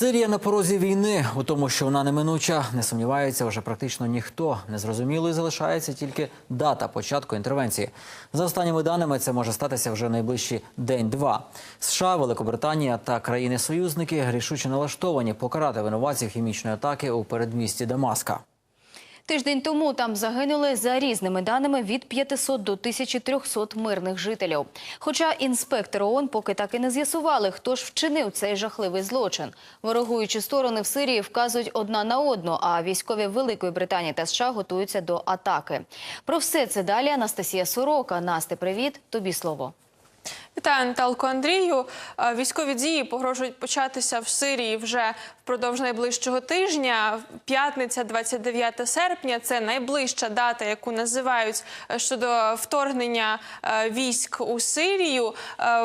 Сирія на порозі війни. У тому, що вона неминуча, не сумнівається вже практично ніхто. Незрозумілою залишається тільки дата початку інтервенції. За останніми даними, це може статися вже найближчі день-два. США, Великобританія та країни-союзники рішуче налаштовані покарати винуватців хімічної атаки у передмісті Дамаска. Тиждень тому там загинули за різними даними від 500 до 1300 мирних жителів. Хоча інспектори ООН поки так і не з'ясували, хто ж вчинив цей жахливий злочин. Ворогуючі сторони в Сирії вказують одна на одну, а військові Великої Британії та США готуються до атаки. Про все це далі Анастасія Сорока. Насте, привіт, тобі слово. Вітаю, Наталко Андрію. Е, Військові дії погрожують початися в Сирії вже впродовж найближчого тижня. П'ятниця, 29 серпня. Це найближча дата, яку називають е, щодо вторгнення е, військ у Сирію.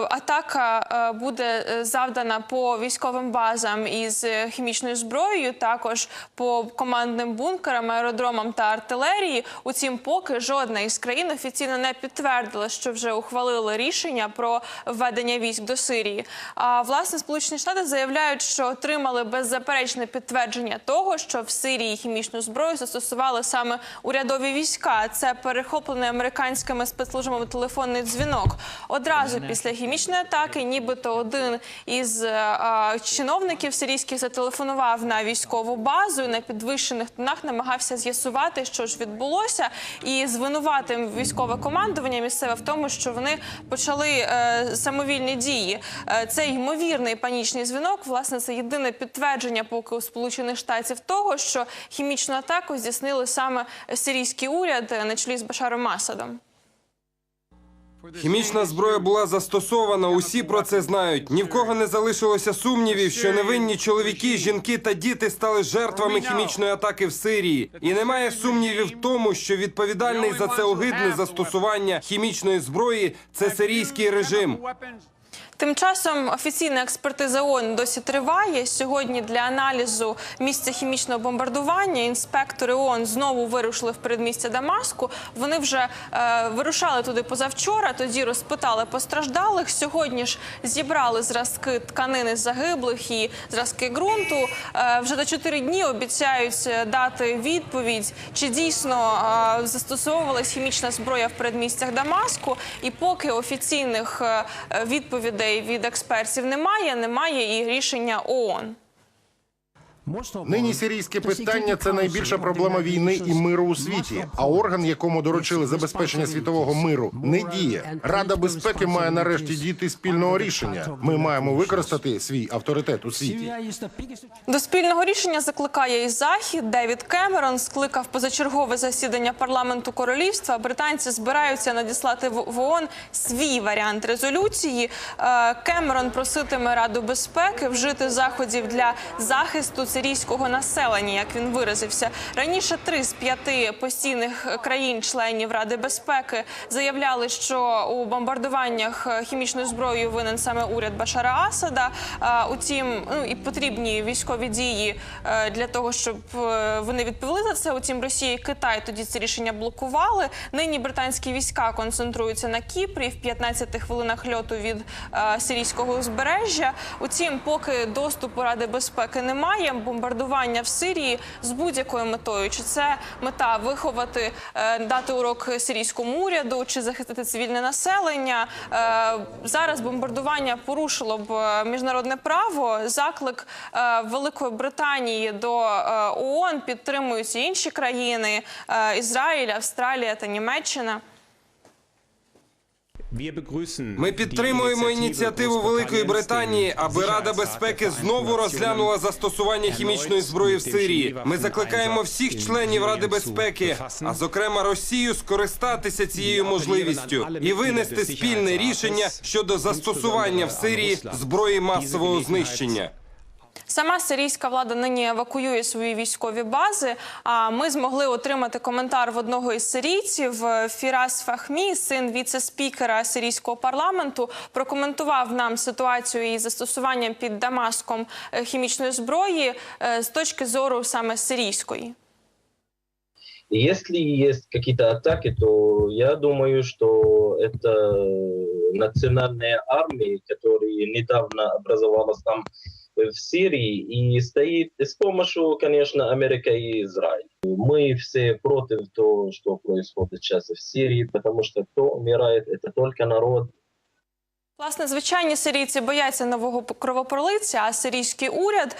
Атака буде завдана по військовим базам із хімічною зброєю, також по командним бункерам, аеродромам та артилерії. Утім, поки жодна із країн офіційно не підтвердила, що вже ухвалили рішення про введення військ до Сирії. А власне Сполучені Штати заявляють, що отримали беззаперечне підтвердження того, що в Сирії хімічну зброю застосували саме урядові війська. Це перехоплений американськими спецслужбами телефонний дзвінок. Одразу після хімічної атаки, нібито один із е, а, чиновників сирійських зателефонував на військову базу і на підвищених тонах намагався з'ясувати, що ж відбулося, і звинуватим військове командування місцеве в тому, що вони почали е, самовільні дії. Е, це ймовірний панічний дзвінок. Власне, це єдине підтвердження поки у Сполучених Штатів того, що хімічну атаку здійснили саме сирійський уряд е, на чолі з Башаром Асадом. Хімічна зброя була застосована. Усі про це знають. Ні в кого не залишилося сумнівів, що невинні чоловіки, жінки та діти стали жертвами хімічної атаки в Сирії. І немає сумнівів в тому, що відповідальний за це огидне застосування хімічної зброї це сирійський режим. Тим часом офіційна експертиза ООН досі триває. Сьогодні для аналізу місця хімічного бомбардування інспектори ООН знову вирушили в передмістя Дамаску. Вони вже е, вирушали туди позавчора. Тоді розпитали постраждалих. Сьогодні ж зібрали зразки тканини загиблих і зразки ґрунту. Е, вже за чотири дні обіцяють е, дати відповідь, чи дійсно е, застосовувалась хімічна зброя в передмістях Дамаску. І поки офіційних е, е, відповідей від експертів немає, немає і рішення ООН. Нині сирійське питання це найбільша проблема війни і миру у світі. А орган, якому доручили забезпечення світового миру, не діє. Рада безпеки має нарешті дійти спільного рішення. Ми маємо використати свій авторитет у світі. До спільного рішення закликає і захід. Девід Кемерон скликав позачергове засідання парламенту королівства. Британці збираються надіслати в ООН свій варіант резолюції. Е, Кемерон проситиме Раду безпеки вжити заходів для захисту сирійського населення, як він виразився. Раніше три з п'яти постійних країн-членів Ради безпеки заявляли, що у бомбардуваннях хімічною зброєю винен саме уряд Башара Асада. Утім, ну і потрібні військові дії е, для того, щоб е, вони відповіли за це. Утім, Росія і Китай тоді це рішення блокували. Нині британські війська концентруються на Кіпрі в 15 хвилинах льоту від е, сирійського узбережжя. Утім, поки доступу Ради безпеки немає, бомбардування в Сирії з будь-якою метою, чи це мета виховати, е, дати урок сирійському уряду, чи захистити цивільне населення. Е, Зараз бомбардування порушило б е, міжнародне право. Заклик Великої Британії до ООН підтримують інші країни: Ізраїль, Австралія та Німеччина. Ми підтримуємо ініціативу Великої Британії, аби Рада безпеки знову розглянула застосування хімічної зброї в Сирії. Ми закликаємо всіх членів Ради безпеки, а зокрема Росію, скористатися цією можливістю і винести спільне рішення щодо застосування в Сирії зброї масового знищення. Сама сирійська влада нині евакуює свої військові бази. А ми змогли отримати коментар в одного із сирійців. Е, Фірас Фахмі, син віце-спікера сирійського парламенту, прокоментував нам ситуацію із застосуванням під Дамаском е, хімічної зброї е, з точки зору саме сирійської. И Если есть какие-то атаки, то я думаю, что это национальные армии, которые недавно образовалась там в Сирии и стоит с помощью, конечно, Америка и Израиль. Мы все против того, что происходит сейчас в Сирии, потому что кто умирает, это только народ, Власне, звичайні сирійці бояться нового кровопролиття, а сирійський уряд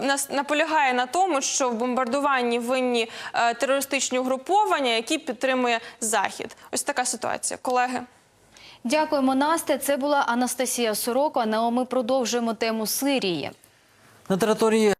нас наполягає на тому, що в бомбардуванні винні е, терористичні угруповання, які підтримує Захід. Ось така ситуація, колеги. Дякуємо, Насте. Це була Анастасія Сорока. Ну а ми продовжуємо тему Сирії. На території